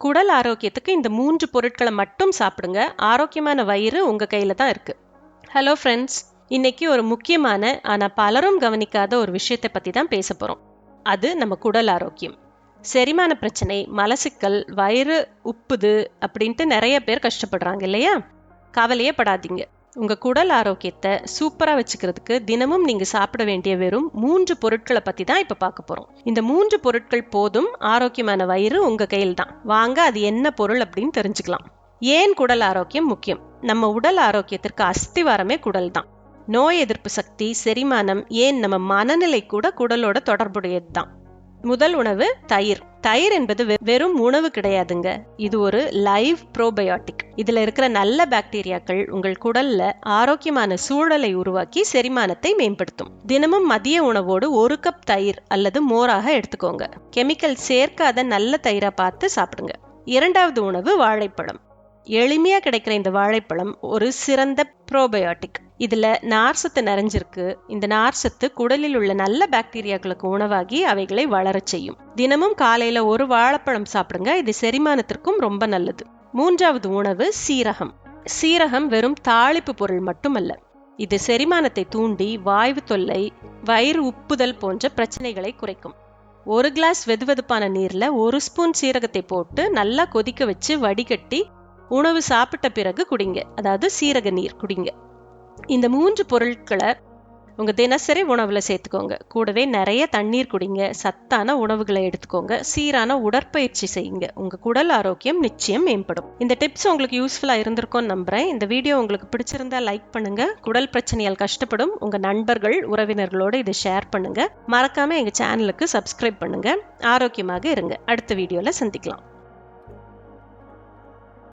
குடல் ஆரோக்கியத்துக்கு இந்த மூன்று பொருட்களை மட்டும் சாப்பிடுங்க. ஆரோக்கியமான வயிறு உங்க கையில தான் இருக்கு. ஹலோ ஃப்ரெண்ட்ஸ் இன்னைக்கு ஒரு முக்கியமான ஆனால் பலரும் கவனிக்காத ஒரு விஷயத்தை பற்றி தான் பேச போறோம். அது நம்ம குடல் ஆரோக்கியம். செரிமான பிரச்சனை மலசிக்கல் வயிறு உப்புது அப்படின்ட்டு நிறைய பேர் கஷ்டப்படுறாங்க இல்லையா? கவலையே படாதீங்க. உங்க குடல் ஆரோக்கியத்தை சூப்பரா வச்சுக்கிறதுக்கு தினமும் நீங்க சாப்பிட வேண்டிய வெறும் மூன்று பொருட்களை பத்தி தான் இப்ப பார்க்க போறோம். இந்த மூன்று பொருட்கள் போதும் ஆரோக்கியமான வயிறு உங்க கையில் தான். வாங்க அது என்ன பொருள் அப்படின்னு தெரிஞ்சுக்கலாம். ஏன் குடல் ஆரோக்கியம் முக்கியம்? நம்ம உடல் ஆரோக்கியத்திற்கு அஸ்திவாரமே குடல் தான். நோய் எதிர்ப்பு சக்தி செரிமானம் ஏன் நம்ம மனநிலை கூட குடலோட தொடர்புடையது தான். முதல் உணவு தயிர். தயிர் என்பது வெறும் உணவு கிடையாதுங்க. இது ஒரு லைவ் ப்ரோபயோட்டிக் இதுல இருக்கிற நல்ல பாக்டீரியாக்கள் உங்கள் குடல்ல ஆரோக்கியமான சூழலை உருவாக்கி செரிமானத்தை மேம்படுத்தும். தினமும் மதிய உணவோடு ஒரு கப் தயிர் அல்லது மோராக எடுத்துக்கோங்க. கெமிக்கல் சேர்க்காத நல்ல தயிரை பார்த்து சாப்பிடுங்க. இரண்டாவது உணவு வாழைப்பழம். எளிமையா கிடைக்கிற இந்த வாழைப்பழம் ஒரு சிறந்த ப்ரோபயோட்டிக் இதுல நார்சத்து நிறைஞ்சிருக்கு. இந்த நார்சத்து குடலில் உள்ள நல்ல பாக்டீரியாக்களுக்கு உணவாகி அவைகளை வளரச் செய்யும். தினமும் காலையில ஒரு வாழைப்பழம் சாப்பிடுங்க. இது செரிமானத்திற்கும் ரொம்ப நல்லது. மூன்றாவது உணவு சீரகம். சீரகம் வெறும் தாளிப்பு பொருள் மட்டுமல்ல. இது செரிமானத்தை தூண்டி வாய்வு தொல்லை வயிறு உப்புதல் போன்ற பிரச்சனைகளை குறைக்கும். ஒரு கிளாஸ் வெதுவெதுப்பான நீர்ல ஒரு ஸ்பூன் சீரகத்தை போட்டு நல்லா கொதிக்க வச்சு வடிகட்டி உணவு சாப்பிட்ட பிறகு குடிங்க. அதாவது சீரக நீர் குடிங்க. இந்த மூன்று பொருட்களை உங்கள் தினசரி உணவில் சேர்த்துக்கோங்க. கூடவே நிறைய தண்ணீர் குடிங்க. சத்தான உணவுகளை எடுத்துக்கோங்க. சீரான உடற்பயிற்சி செய்யுங்க. உங்கள் குடல் ஆரோக்கியம் நிச்சயம் மேம்படும். இந்த டிப்ஸ் உங்களுக்கு யூஸ்ஃபுல்லாக இருந்திருக்கும்னு நம்புறேன். இந்த வீடியோ உங்களுக்கு பிடிச்சிருந்தா லைக் பண்ணுங்கள் குடல் பிரச்சனையால் கஷ்டப்படும் உங்கள் நண்பர்கள் உறவினர்களோடு இதை ஷேர் பண்ணுங்கள் மறக்காமல் எங்கள் சேனலுக்கு சப்ஸ்கிரைப் பண்ணுங்கள் ஆரோக்கியமாக இருங்க. அடுத்த வீடியோவில் சந்திக்கலாம்.